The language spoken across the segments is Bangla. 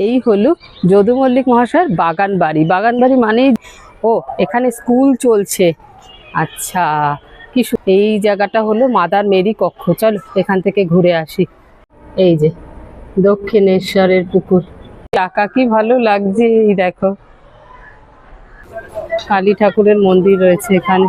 এই হলো যদু মল্লিক মহাশয়ের বাগান বাড়ি। বাগান বাড়ি মানেই ও, এখানে স্কুল চলছে। আচ্ছা কি এই জায়গাটা হলো মাদার মেরি কক্ষ। চলো, এখান থেকে ঘুরে আসি। এই যে, দক্ষিণেশ্বরের পুকুর। টাকা কি ভালো লাগছে? এই দেখো। কালী ঠাকুরের মন্দির রয়েছে এখানে।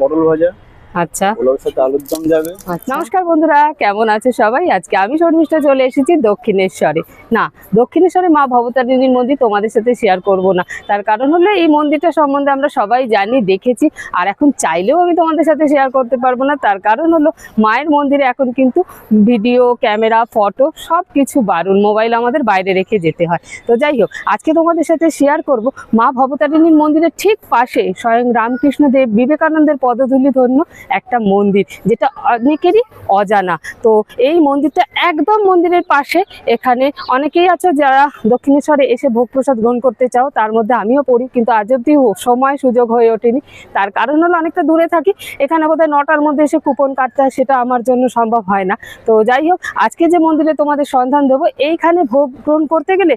পটল ভাজা। আচ্ছা। সাথে আলুর দম যাবে। নমস্কার বন্ধুরা কেমন আছে সবাই? আজকে আমি শর্মিষ্ঠা চলে এসেছি দক্ষিণেশ্বরে। না দক্ষিণেশ্বরে মা ভবতারিণীর মন্দির তোমাদের সাথে শেয়ার করব না। তার কারণ হলো এই মন্দিরটা সম্বন্ধে আমরা সবাই জানি দেখেছি আর এখন চাইলেও আমি তোমাদের সাথে শেয়ার করতে পারব না। তার কারণ হলো মায়ের মন্দিরে এখন কিন্তু ভিডিও ক্যামেরা ফটো সব কিছু বারণ মোবাইল আমাদের বাইরে রেখে যেতে হয়। তো যাই হোক আজকে তোমাদের সাথে শেয়ার করব মা ভবতারিণীর মন্দিরের ঠিক পাশে স্বয়ং রামকৃষ্ণ দেব বিবেকানন্দের পদধূলি ধন্য একটা মন্দির, যেটা অনেকেরই অজানা। তো এই মন্দিরটা একদম মন্দিরের পাশে। এখানে অনেকেই আছে যারা দক্ষিণেশ্বরে এসে ভোগ প্রসাদ গ্রহণ করতে চাও, তার মধ্যে আমিও পড়ি, কিন্তু আজ অব্দি সময় সুযোগ হয়ে ওঠেনি। তার কারণ হলো অনেকটা দূরে থাকি। এখানে বোধহয় নটার মধ্যে এসে কুপন কাটতে হয়, সেটা আমার জন্য সম্ভব হয় না। তো যাই হোক, আজকে যে মন্দিরে তোমাদের সন্ধান দেবো, এইখানে ভোগ গ্রহণ করতে গেলে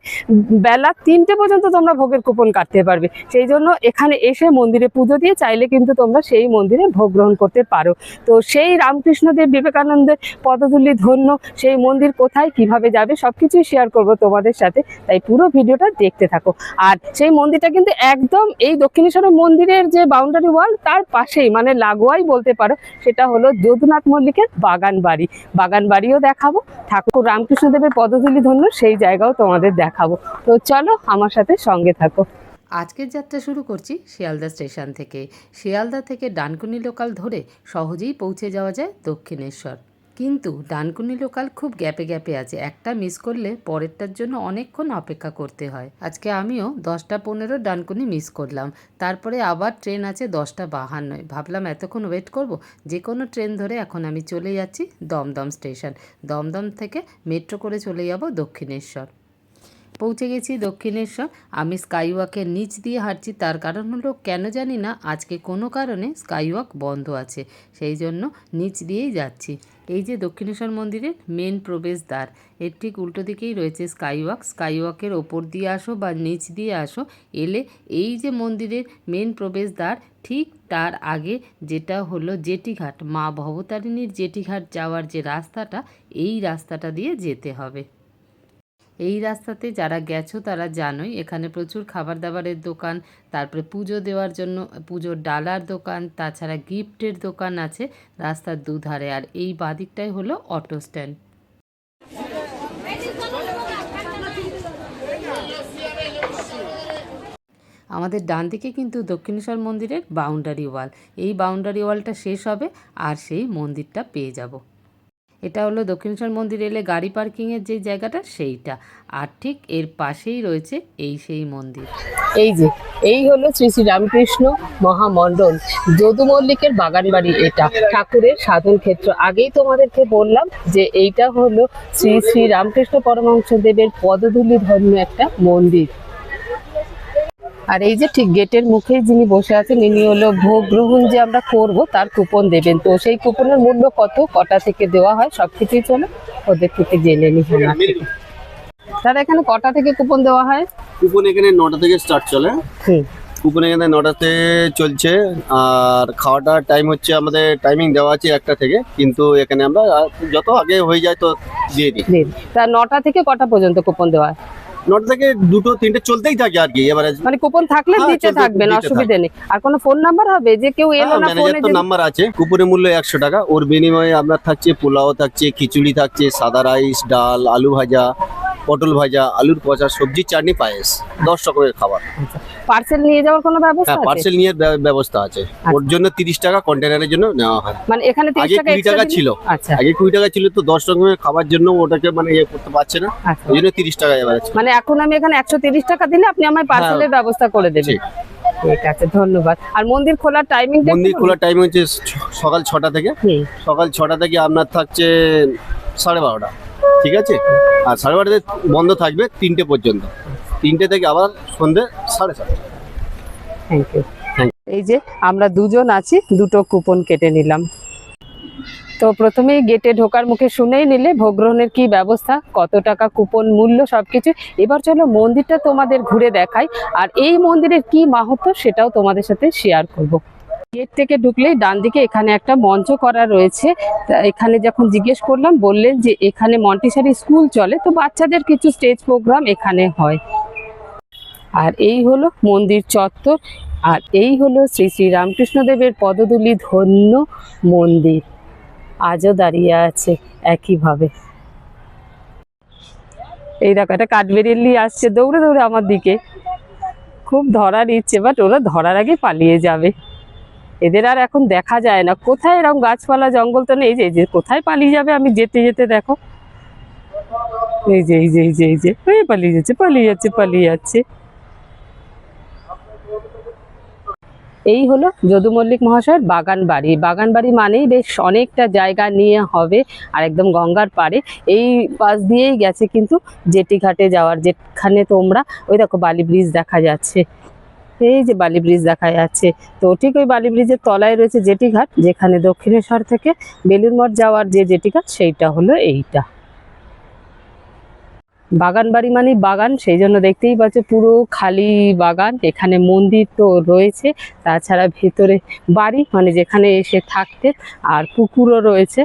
বেলা তিনটে পর্যন্ত তোমরা ভোগের কুপন কাটতে পারবে। সেই জন্য এখানে এসে মন্দিরে পুজো দিয়ে চাইলে কিন্তু তোমরা সেই মন্দিরে ভোগ গ্রহণ করতে পারো। তো সেই রামকৃষ্ণদেব বিবেকানন্দের পদধূলি ধন্য, সেই মন্দির কোথায়, কীভাবে যাবে সব কিছুই শেয়ার করব তোমাদের সাথে। তাই পুরো ভিডিওটা দেখতে থাকো। আর সেই মন্দিরটা কিন্তু একদম এই দক্ষিণেশ্বরের মন্দিরের যে বাউন্ডারি ওয়াল তার পাশেই মানে লাগোয়াই বলতে পারো, সেটা হলো যদুনাথ মল্লিকের বাগান বাড়ি। বাগান বাড়িও দেখাবো, ঠাকুর রামকৃষ্ণদেবের পদধূলি ধন্য, সেই জায়গাও তোমাদের দেখাবো। তো চলো আমার সাথে সঙ্গে থাকো। আজকের যাত্রা শুরু করছি শিয়ালদা স্টেশন থেকে। শিয়ালদা থেকে ডানকুনি লোকাল ধরে সহজেই পৌঁছে যাওয়া যায় দক্ষিণেশ্বর। কিন্তু ডানকুনি লোকাল খুব গ্যাপে গ্যাপে আছে। একটা মিস করলে পরেরটার জন্য অনেকক্ষণ অপেক্ষা করতে হয়। আজকে আমিও দশটা পনেরো ডানকুনি মিস করলাম। তারপরে আবার ট্রেন আছে দশটা বাহান্নয়। ভাবলাম এতক্ষণ ওয়েট করব। যে কোনো ট্রেন ধরে এখন আমি চলে যাচ্ছি দমদম স্টেশন। দমদম থেকে মেট্রো করে চলে যাব দক্ষিণেশ্বর। পৌঁছে গেছি দক্ষিণেশ্বর। আমি স্কাইওয়াকের নিচ দিয়ে হাঁটছি, তার কারণ হলো কেন জানি না, আজকে কোনো কারণে স্কাইওয়াক বন্ধ আছে, সেই জন্য নিচ দিয়েই যাচ্ছি। এই যে দক্ষিণেশ্বর মন্দিরের মেন প্রবেশদ্বার, এর ঠিক উল্টো দিকেই রয়েছে স্কাইওয়াক। স্কাইওয়াকের ওপর দিয়ে আসো বা নিচ দিয়ে আসো, এলে এই যে মন্দিরের মেন প্রবেশদ্বার, ঠিক তার আগে যেটা হলো জেটিঘাট, মা ভবতারিণীর জেটিঘাট যাওয়ার যে রাস্তাটা, এই রাস্তাটা দিয়ে যেতে হবে। এই রাস্তাতে যারা গেছো তারা জানোই, এখানে প্রচুর খাবার দাবারের দোকান, তারপরে পুজো দেওয়ার জন্য, পুজোর ডালার দোকান, তাছাড়া গিফটের দোকান আছে রাস্তার দুধারে। আর এই বাদিকটাই হলো অটো স্ট্যান্ড। আমাদের ডান দিকে কিন্তু দক্ষিণেশ্বর মন্দিরের বাউন্ডারি ওয়াল এই বাউন্ডারি ওয়ালটা শেষ হবে, আর সেই মন্দিরটা পেয়ে যাব। এটা হলো দক্ষিণেশ্বর মন্দির এলে গাড়ি পার্কিংয়ের যে জায়গাটা সেইটা। আর ঠিক এর পাশেই রয়েছে এই সেই মন্দির। এই যে, এই হলো শ্রী শ্রী রামকৃষ্ণ মহামণ্ডল। যদু মল্লিকের বাগান বাড়ি এটা। ঠাকুরের সাধন ক্ষেত্র। আগেই তোমাদেরকে বললাম যে এইটা হলো শ্রী শ্রী রামকৃষ্ণ পরমহংস দেবের পদধূলি ধর্ম একটা মন্দির। আর এই যে ঠিক গেটের মুখে যিনি বসে আছেন ইনি হলো ভোগ গ্রহণ যে আমরা করব তার কুপন দেবেন। তো সেই কুপনের মূল্য কত? কটা থেকে দেওয়া হয়? সব কিছুই চলো। ওদের থেকে জেনে নি তারা এখানে কটা থেকে কুপন দেওয়া হয়? কুপন এখানে নটা থেকে স্টার্ট চলে। হুম। কুপন এখানে নটাতে চলছে। আর খাওয়াটার টাইম হচ্ছে আমাদের টাইমিং দেওয়া আছে একটা থেকে। কিন্তু এখানে আমরা যত আগে হয়ে যায় তো দিয়ে দিই। তা নটা থেকে কটা পর্যন্ত কুপন দেওয়া হয়? নটা থেকে দুটো তিনটে চলতেই থাকে আর কি এবারে মানে কুপন থাকলে হ্যাঁ, দিতে চলতে- থাকবেন অসুবিধা নেই। আর কোনো ফোন নাম্বার হবে? যে কেউ এলো না ম্যানেজার ফোনে তো নাম্বার আছে। কুপনের মূল্য একশো টাকা। ওর বিনিময়ে আপনার থাকছে পোলাও থাকছে খিচুড়ি থাকছে সাদা রাইস ডাল আলু ভাজা পটল ভাজা আলুর পচা সবজি চাটনি পায়েস দশ রকমের খাবার। পার্সেল নিয়ে যাওয়ার কোনো ব্যবস্থা হ্যাঁ আছে? পার্সেল নিয়ে ব্যবস্থা আছে। ওর জন্য তিরিশ টাকা কন্টেনারের জন্য নেওয়া হয়। মানে এখানে তিরিশ আগে টাকা কুড়ি extra টাকা ছিল। আচ্ছা। আগে কুড়ি টাকা ছিল তো দশ রকমের খাবার জন্য ওটাকে মানে ইয়ে করতে পারছে না। আচ্ছা। ওই জন্য তিরিশ টাকা এবার আছে মানে এখন আমি এখানে একশো তিরিশ টাকা দিলে আপনি আমায় পার্সেলের ব্যবস্থা করে দেবেন। ঠিক। ঠিক আছে ধন্যবাদ। আর মন্দির খোলার টাইমিং মন্দির খোলার টাইম হচ্ছে সকাল ছটা থেকে। সকাল ছটা থেকে আপনার থাকছে সাড়ে বারোটা। ঠিক আছে? আর সাড়ে বারোটাতে বন্ধ থাকবে তিনটে পর্যন্ত। তিনটে থেকে আবার সন্ধে সাড়ে সাতটা। থ্যাংক ইউ এই যে আমরা দুজন আছি দুটো কুপন কেটে নিলাম। তো প্রথমেই গেটে ঢোকার মুখে শুনেই নিলে ভোগ গ্রহণের কি ব্যবস্থা কত টাকা কুপন মূল্য সবকিছু। এবার চলো মন্দিরটা তোমাদের ঘুরে দেখাই আর এই মন্দিরের কি মাহাত্ম্য সেটাও তোমাদের সাথে শেয়ার করব। গেট থেকে ঢুকলেই ডান দিকে এখানে একটা মঞ্চ করা রয়েছে। তা এখানে যখন জিজ্ঞেস করলাম বললেন যে এখানে মন্টিসারি স্কুল চলে তো বাচ্চাদের কিছু স্টেজ প্রোগ্রাম এখানে হয়। আর এই হলো মন্দির চত্বর, আর এই হলো শ্রী শ্রী রামকৃষ্ণদেবের পদধূলি ধন্য মন্দির। আজও দাঁড়িয়ে আছে একইভাবে। এই দেখো, একটা কাঠবেরিয়ালি আসছে, দৌড়ে দৌড়ে আমার দিকে। খুব ধরার ইচ্ছে বাট ওরা ধরার আগে পালিয়ে যাবে। এদের আর এখন দেখা যায় না। কোথায় এরকম গাছপালা, জঙ্গল তো নেই যে কোথায় পালিয়ে যাবে? আমি যেতে যেতে দেখো। এই যে এই যে এই যে এই যে পালিয়ে যাচ্ছে পালিয়ে যাচ্ছে পালিয়ে যাচ্ছে। এই হলো যদু মল্লিক মহাশয়ের বাগান বাড়ি। বাগান বাড়ি মানেই বেশ অনেকটা জায়গা নিয়ে হবে আর একদম গঙ্গার পাড়ে। এই পাশ দিয়েই গেছে কিন্তু জেটি ঘাটে যাওয়ার, যেখানে তোমরা ওই দেখো বালি ব্রিজ দেখা যাচ্ছে। এই যে বালি ব্রিজ দেখা যাচ্ছে। তো ঠিক ওই বালি ব্রিজের তলায় রয়েছে জেটি ঘাট যেখানে দক্ষিণেশ্বর থেকে বেলুর মঠ যাওয়ার যে জেটি ঘাট সেইটা হলো এইটা। বাগান বাড়ি মানে বাগান, সেই জন্য দেখতেই পাচ্ছ পুরো খালি বাগান, এখানে মন্দির তো রয়েছে, তাছাড়া ভেতরে বাড়ি মানে যেখানে এসে থাকতে, আর পুকুরও রয়েছে।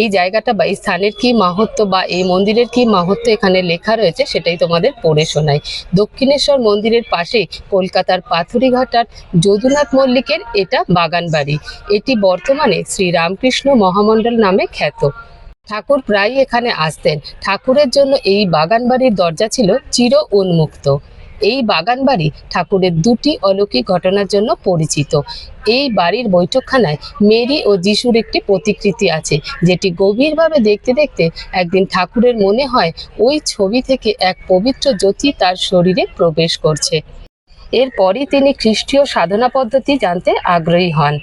এই জায়গাটা বা এই স্থানের কি মাহাত্ম্য বা এই মন্দিরের কি মাহাত্ম্য এখানে লেখা রয়েছে, সেটাই তোমাদের পড়ে শোনাই। দক্ষিণেশ্বর মন্দিরের পাশে কলকাতার পাথুরিঘাটার যদুনাথ মল্লিকের এটা বাগান বাড়ি এটি বর্তমানে শ্রী রামকৃষ্ণ মহামণ্ডল নামে খ্যাত। ঠাকুর প্রায় এখানে আসতেন। ঠাকুরের জন্য এই বাগান বাড়ির দরজা ছিল চির উন্মুক্ত। এই বাগান বাড়ি ঠাকুরের দুটি অলৌকিক ঘটনার জন্য পরিচিত। এই বাড়ির বৈঠকখানায় মেরি ও যিশুর একটি প্রতিকৃতি আছে, যেটি গভীরভাবে দেখতে দেখতে একদিন ঠাকুরের মনে হয় ওই ছবি থেকে এক পবিত্র জ্যোতি তার শরীরে প্রবেশ করছে। এরপরই তিনি খ্রিস্টীয় সাধনা পদ্ধতি জানতে আগ্রহী হন।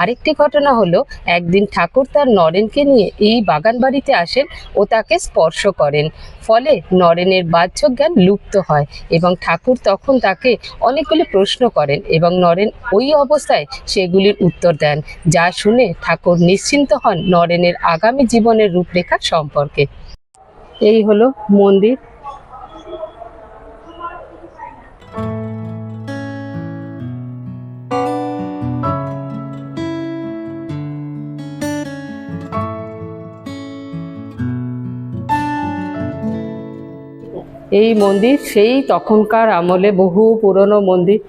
আরেকটি ঘটনা হলো, একদিন ঠাকুর তার নরেনকে নিয়ে এই বাগান বাড়িতে আসেন ও তাকে স্পর্শ করেন। ফলে নরেনের বাহ্য জ্ঞান লুপ্ত হয় এবং ঠাকুর তখন তাকে অনেকগুলি প্রশ্ন করেন এবং নরেন ওই অবস্থায় সেগুলির উত্তর দেন, যা শুনে ঠাকুর নিশ্চিন্ত হন নরেনের আগামী জীবনের রূপরেখা সম্পর্কে। এই হলো মন্দির। এই মন্দির, সেই তখনকার আমলে বহু পুরনো মন্দির।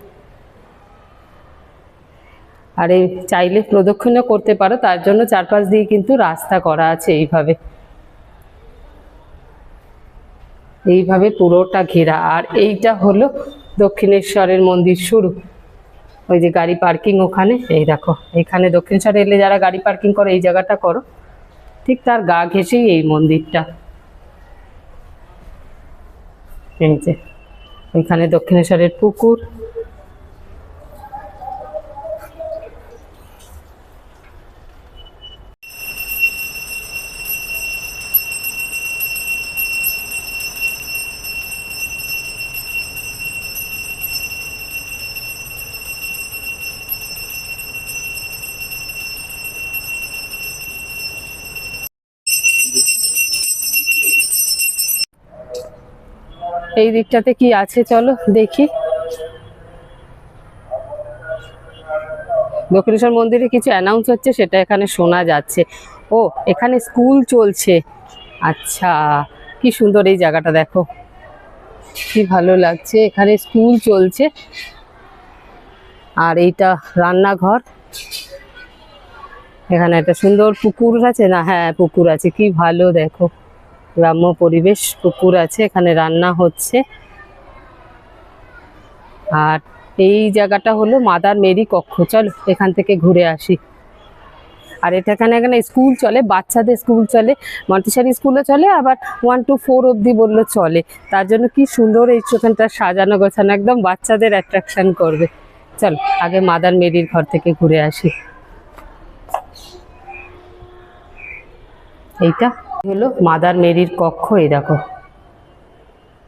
আর এই চাইলে প্রদক্ষিণও করতে পারো, তার জন্য চারপাশ দিয়ে কিন্তু রাস্তা করা আছে এইভাবে। এইভাবে পুরোটা ঘেরা। আর এইটা হলো দক্ষিণেশ্বরের মন্দির শুরু। ওই যে গাড়ি পার্কিং ওখানে, এই দেখো, এখানে দক্ষিণেশ্বরে এলে যারা গাড়ি পার্কিং করে, এই জায়গাটা করো। ঠিক তার গা ঘেঁষেই এই মন্দিরটা। এই যে এখানে দক্ষিণেশ্বরের পুকুর এই দিকটাতে কি আছে চলো দেখি। দক্ষিণেশ্বর মন্দিরে কিছু অ্যানাউন্স হচ্ছে, সেটা এখানে শোনা যাচ্ছে। ও, এখানে স্কুল চলছে। আচ্ছা কি সুন্দর এই জায়গাটা দেখো। কি ভালো লাগছে, এখানে স্কুল চলছে। আর এইটা রান্নাঘর। এখানে একটা সুন্দর পুকুর আছে না? হ্যাঁ পুকুর আছে, কি ভালো দেখো। গ্রাম্য পরিবেশ, পুকুর আছে, এখানে রান্না হচ্ছে। আর এই জায়গাটা হলো মাদার মেরি কক্ষ, চল এখান থেকে ঘুরে আসি। আর এটা এখানে এখানে স্কুল চলে, বাচ্চাদের স্কুল চলে মন্টিসারি স্কুলও চলে, আবার ওয়ান টু ফোর অবধি বলল চলে। তার জন্য কি সুন্দর এই সেখানটা সাজানো গোছানো, একদম বাচ্চাদের অ্যাট্রাকশন করবে। চল, আগে মাদার মেরির ঘর থেকে ঘুরে আসি। এইটা। হলো মাদার মেরির কক্ষ, এই দেখো।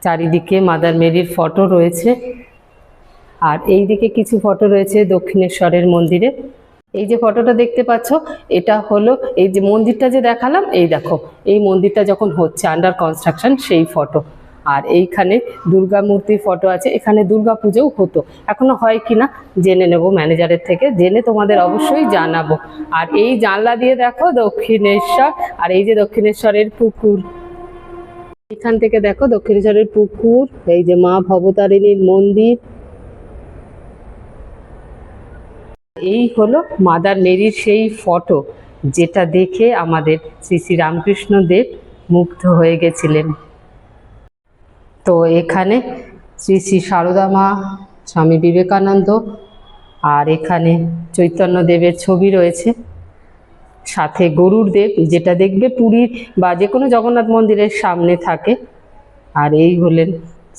চারিদিকে মাদার মেরির ফটো রয়েছে। আর এই দিকে কিছু ফটো রয়েছে দক্ষিণেশ্বরের মন্দিরে। এই যে ফটোটা দেখতে পাচ্ছ, এটা হলো এই যে মন্দিরটা যে দেখালাম, এই দেখো, এই মন্দিরটা যখন হচ্ছে আন্ডার কনস্ট্রাকশন সেই ফটো। আর এইখানে দুর্গা মূর্তির ফটো আছে। এখানে দুর্গা পুজোও হতো। এখনও হয় কিনা জেনে নেব ম্যানেজারের থেকে। জেনে তোমাদের অবশ্যই জানাব। আর এই জানলা দিয়ে দেখো দক্ষিণেশ্বর। আর এই যে দক্ষিণেশ্বরের পুকুর। এখান থেকে দেখো দক্ষিণেশ্বরের পুকুর। এই যে মা ভবতারিণীর মন্দির। এই হলো মাদার মেরির সেই ফটো যেটা দেখে আমাদের শ্রী শ্রী রামকৃষ্ণ দেব মুগ্ধ হয়ে গেছিলেন। তো এখানে শ্রী শ্রী সারদা মা, স্বামী বিবেকানন্দ আর এখানে চৈতন্য দেবের ছবি রয়েছে। সাথে গরুর দেব যেটা দেখবে পুরীর বা যে কোনো জগন্নাথ মন্দিরের সামনে থাকে। আর এই হলেন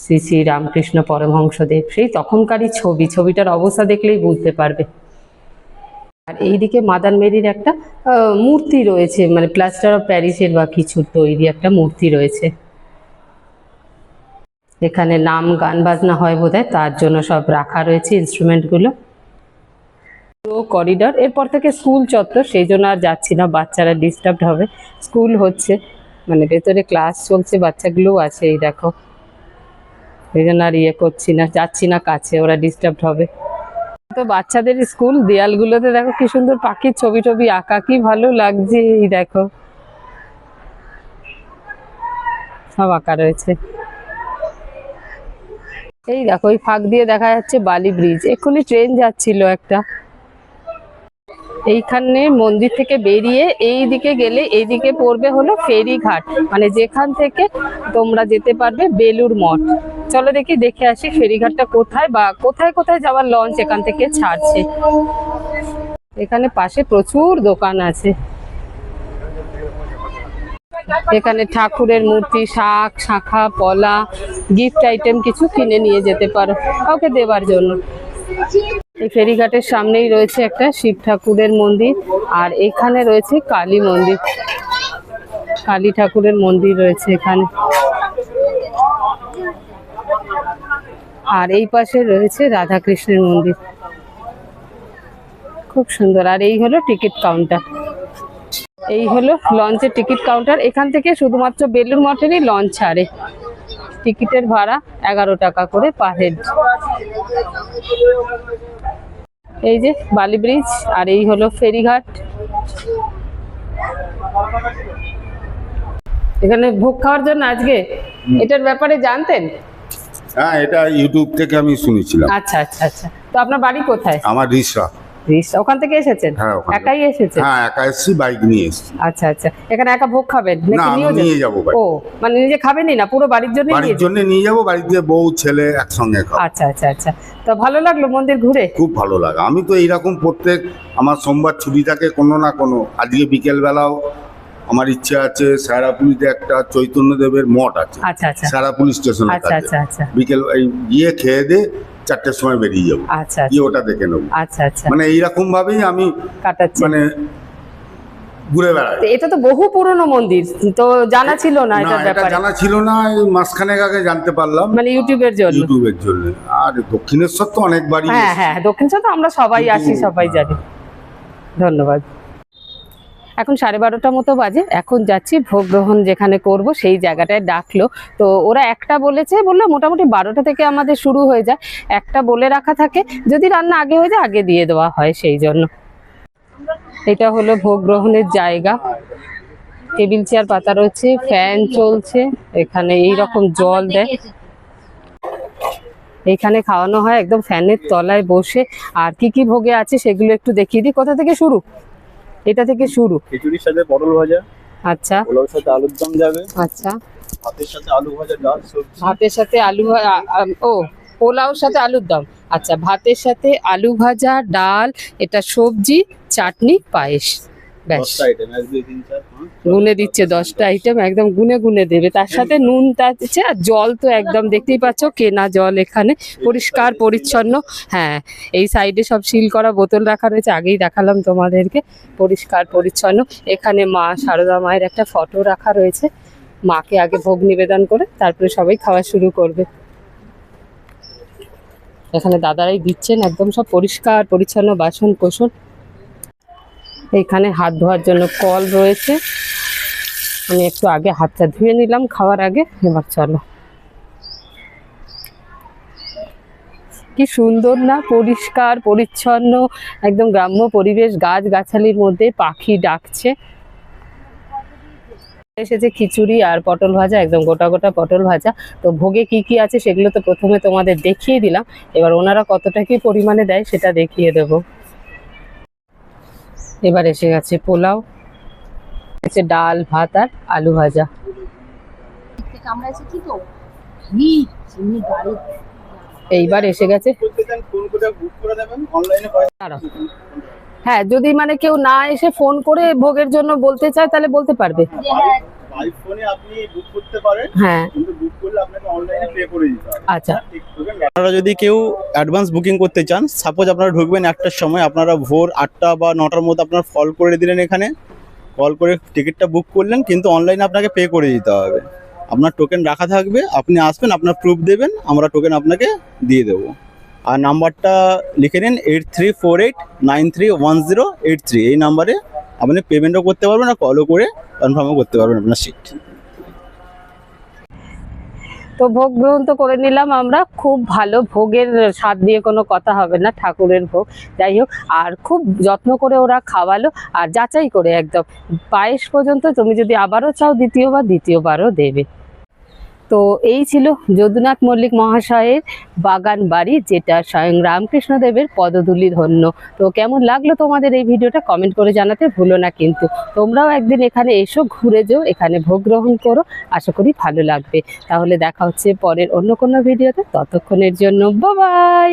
শ্রী শ্রী রামকৃষ্ণ পরমহংসদেব। সেই তখনকারই ছবি, ছবিটার অবস্থা দেখলেই বুঝতে পারবে। আর এইদিকে মাদার মেরির একটা মূর্তি রয়েছে মানে প্লাস্টার অফ প্যারিসের বা কিছুর তৈরি একটা মূর্তি রয়েছে। এখানে নাম গান বাজনা হয় বোধহয়, তার জন্য সব রাখা রয়েছে ইনস্ট্রুমেন্টগুলো পুরো করিডর এরপর থেকে স্কুল চত্বর, সেই জন্য আর যাচ্ছি না, বাচ্চারা ডিস্টার্ব হবে। স্কুল হচ্ছে মানে ভেতরে ক্লাস চলছে, বাচ্চাগুলোও আছে, এই দেখো। এই জন্য আর ইয়ে করছি না, যাচ্ছি না কাছে, ওরা ডিস্টার্ব হবে। তো বাচ্চাদের স্কুল দেয়ালগুলোতে দেখো কি সুন্দর পাখির ছবি টবি আঁকা, কি ভালো লাগছে, এই দেখো। সব আঁকা রয়েছে। এই দেখো ওই ফাঁক দিয়ে দেখা যাচ্ছে বালি ব্রিজ এক্ষুনি ট্রেন যাচ্ছিল একটা। এইখানে মন্দির থেকে বেরিয়ে এই দিকে গেলে এইদিকে পড়বে হলো ফেরিঘাট। মানে যেখান থেকে তোমরা যেতে পারবে বেলুর মঠ। চলো দেখি, দেখে আসি ফেরিঘাটটা কোথায় বা কোথায় কোথায় যাওয়ার লঞ্চ এখান থেকে ছাড়ছে। এখানে পাশে প্রচুর দোকান আছে। এখানে ঠাকুরের মূর্তি, শাক, শাখা, পলা গিফট আইটেম কিছু কিনে নিয়ে যেতে পারো, কাউকে দেবার জন্য। এই ফেরিঘাটের সামনেই রয়েছে একটা শিব ঠাকুরের মন্দির, আর এখানে রয়েছে কালী মন্দির। কালী ঠাকুরের মন্দির রয়েছে এখানে। আর এই পাশে রয়েছে রাধাকৃষ্ণের মন্দির। খুব সুন্দর, আর এই হলো টিকিট কাউন্টার। এই হলো লঞ্চের টিকিট কাউন্টার। এখান থেকে শুধুমাত্র বেলুর মঠেরই লঞ্চ ছাড়ে। টিকিটের ভাড়া এগারো টাকা করে পার হেড এই যে বালি ব্রিজ আর এই হলো ফেরিঘাট। এখানে ভোগ খাওয়ার জন্য আজকে? এটার ব্যাপারে জানতেন? হ্যাঁ এটা ইউটিউব থেকে আমি শুনেছিলাম। আচ্ছা আচ্ছা আচ্ছা। তো আপনার বাড়ি কোথায়? আমার রিসা। রিস ওখান থেকে এসেছেন? হ্যাঁ, একাই এসেছেন? হ্যাঁ একা এসেছি বাইক নিয়ে এসেছি। আচ্ছা আচ্ছা। এখানে একা ভোগ খাবেন? নাকি আমি নিয়ে যাব ও মানে নিজে খাবেনই না? পুরো বাড়ির জন্য বাড়ির জন্য নিয়ে যাব বাড়িতে বউ ছেলে একসঙ্গে খাব। আচ্ছা আচ্ছা আচ্ছা। তো ভালো লাগল মন্দির ঘুরে? খুব ভালো লাগে। আমি তো এইরকম প্রত্যেক আমার সোমবার ছুটি থাকে কোনো না কোনো। আজকে বিকেলবেলাও আমার ইচ্ছে আছে সারাপুলিতে একটা চৈতন্যদেবের মঠ আছে। আচ্ছা আচ্ছা। সারাপুলি স্টেশনের আচ্ছা আচ্ছা বিকেল গিয়ে খেয়ে দে চারটের সময় বেরিয়ে যাব। আচ্ছা গিয়ে ওটা দেখে নেব। আচ্ছা আচ্ছা। মানে এইরকম ভাবেই আমি কাটাচ্ছে। মানে ঘুরে বেড়াই। এটা তো বহু পুরনো মন্দির তো জানা ছিল না এটা ব্যাপারে। জানা ছিল না এই মাসখানেক আগে জানতে পারলাম। মানে ইউটিউবের জন্য। ইউটিউবের জন্য। আর দক্ষিণেশ্বর তো অনেকবারই হ্যাঁ হ্যাঁ দক্ষিণেশ্বর তো আমরা সবাই আসি সবাই জানি। ধন্যবাদ। এখন সাড়ে বারোটা মতো বাজে। এখন যাচ্ছি ভোগ গ্রহণ যেখানে করব, সেই জায়গাটায় ডাকলো। তো ওরা একটা বলেছে, বলল মোটামুটি বারোটা থেকে আমাদের শুরু হয়ে যায়। একটা বলে রাখা থাকে, যদি রান্না আগে হয়ে যায়, আগে দিয়ে দেওয়া হয় সেই জন্য। এটা হলো ভোগ গ্রহণের জায়গা। টেবিল চেয়ার, পাতা রয়েছে, ফ্যান চলছে, এখানে এই রকম জল দেয়। এখানে খাওয়ানো হয় একদম ফ্যানের তলায় বসে। আর কি কি ভোগে আছে সেগুলো একটু দেখিয়ে দিই। কোথা থেকে শুরু? এটা থেকে শুরু। খিচুড়ির সাথে পটল ভাজা। আচ্ছা। পোলাওর সাথে আলুর দম যাবে। আচ্ছা। ভাতের সাথে আলু ভাজা ডাল সবজি। ভাতের সাথে আলু ও পোলাওর সাথে আলুর দম। আচ্ছা ভাতের সাথে আলু ভাজা ডাল এটা সবজি চাটনি পায়েস। গুনে দিচ্ছে দশটা আইটেম একদম গুনে গুনে দেবে। তার সাথে নুন আছে আর জল তো একদম দেখতেই পাচ্ছ কেনা জল এখানে পরিষ্কার পরিচ্ছন্ন। হ্যাঁ এই সাইডে সব সিল করা বোতল রাখা রয়েছে আগেই দেখালাম তোমাদেরকে। পরিষ্কার পরিচ্ছন্ন। এখানে মা সারদা মায়ের একটা ফটো রাখা রয়েছে। মাকে আগে ভোগ নিবেদন করে তারপরে সবাই খাওয়া শুরু করবে। এখানে দাদারাই দিচ্ছেন একদম সব পরিষ্কার পরিচ্ছন্ন বাসন কোসন এখানে হাত ধোয়ার জন্য কল রয়েছে। আমি একটু আগে হাতটা ধুয়ে নিলাম খাওয়ার আগে, এবার চলো। কি সুন্দর না, পরিষ্কার, পরিচ্ছন্ন, একদম গ্রাম্য পরিবেশ গাছ গাছালির মধ্যে পাখি ডাকছে। এসেছে খিচুড়ি আর পটল ভাজা, একদম গোটা গোটা পটল ভাজা। তো ভোগে কি কি আছে সেগুলো তো প্রথমে তোমাদের দেখিয়ে দিলাম। এবার ওনারা কতটা কি পরিমাণে দেয় সেটা দেখিয়ে দেব। এবার এসে গেছে পোলাও এসে ডাল ভাত আর আলু ভাজা। এইবার এসে গেছে। হ্যাঁ যদি মানে কেউ না এসে ফোন করে ভোগের জন্য বলতে চায় তাহলে বলতে পারবে। হ্যাঁ। আইফোনে আপনি বুক করতে পারেন হ্যাঁ। কিন্তু বুক করলে আপনাকে অনলাইনে পে করে দিতে হবে। আচ্ছা। আপনারা যদি কেউ অ্যাডভান্স বুকিং করতে চান সাপোজ আপনারা ঢুকবেন একটার সময়, আপনারা ভোর আটটা বা নটার মধ্যে আপনারা কল করে দিলেন এখানে কল করে টিকিটটা বুক করলেন, কিন্তু অনলাইনে আপনাকে পে করে দিতে হবে। আপনার টোকেন রাখা থাকবে, আপনি আসবেন, আপনার প্রুফ দেবেন, আমরা টোকেন আপনাকে দিয়ে দেবো। আর নাম্বারটা লিখে নিন eight three four eight nine three one zero eight three এই নাম্বারে আপনি পেমেন্টও করতে পারবেন আর কলও করে কনফার্মও করতে পারবেন আপনার সিট তো ভোগ গ্রহণ তো করে নিলাম আমরা। খুব ভালো ভোগের স্বাদ দিয়ে কোনো কথা হবে না, ঠাকুরের ভোগ। যাই হোক, আর খুব যত্ন করে ওরা খাওয়ালো আর যাচাই করে একদম। পায়েস পর্যন্ত তুমি যদি আবারও চাও, দ্বিতীয়বার দ্বিতীয়বারও দেবে। তো এই ছিল যদুনাথ মল্লিক মহাশয়ের বাগান বাড়ি, যেটা স্বয়ং রামকৃষ্ণদেবের পদধূলি ধন্য। তো কেমন লাগল তোমাদের এই ভিডিওটা কমেন্ট করে জানাতে ভুলো না কিন্তু। তোমরাও একদিন এখানে এসো, ঘুরে যেও, এখানে ভোগ গ্রহণ করো, আশা করি ভালো লাগবে। তাহলে দেখা হচ্ছে পরের অন্য কোনো ভিডিওতে, ততক্ষণের জন্য বাই